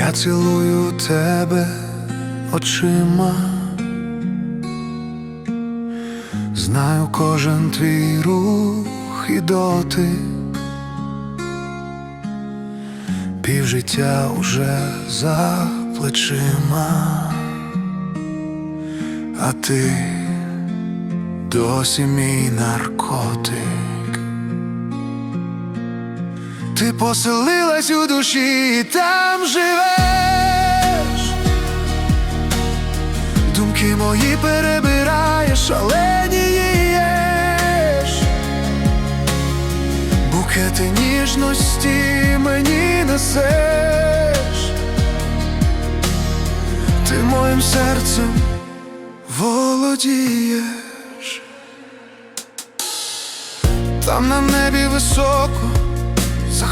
Я цілую тебе очима, знаю кожен твій рух і дотик, півжиття уже за плечима, а ти досі мій наркотик. Ти поселилась у душі і там живеш, думки мої перебираєш, шаленієш, букети ніжності мені несеш, ти моїм серцем володієш, там на небі високо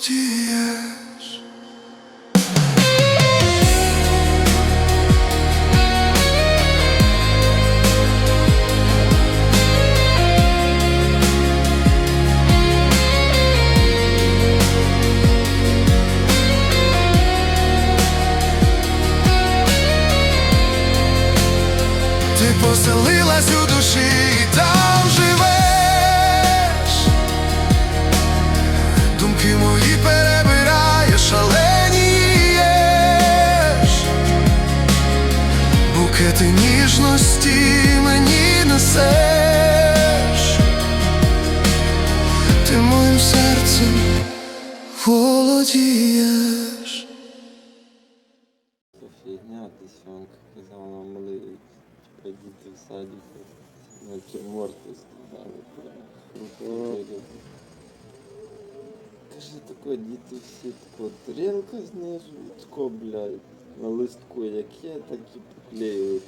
Володієш Ти поселилась у душі і ніжності мені несеш, ти моїм серцем володієш. Фігня, ти сьомка казала нам малий, пойдіть в садик, натюрморти скидали прямо. Каже, тако діти всі тако тарілка знизу, тако, блядь, на листку яке, так і поклеюють.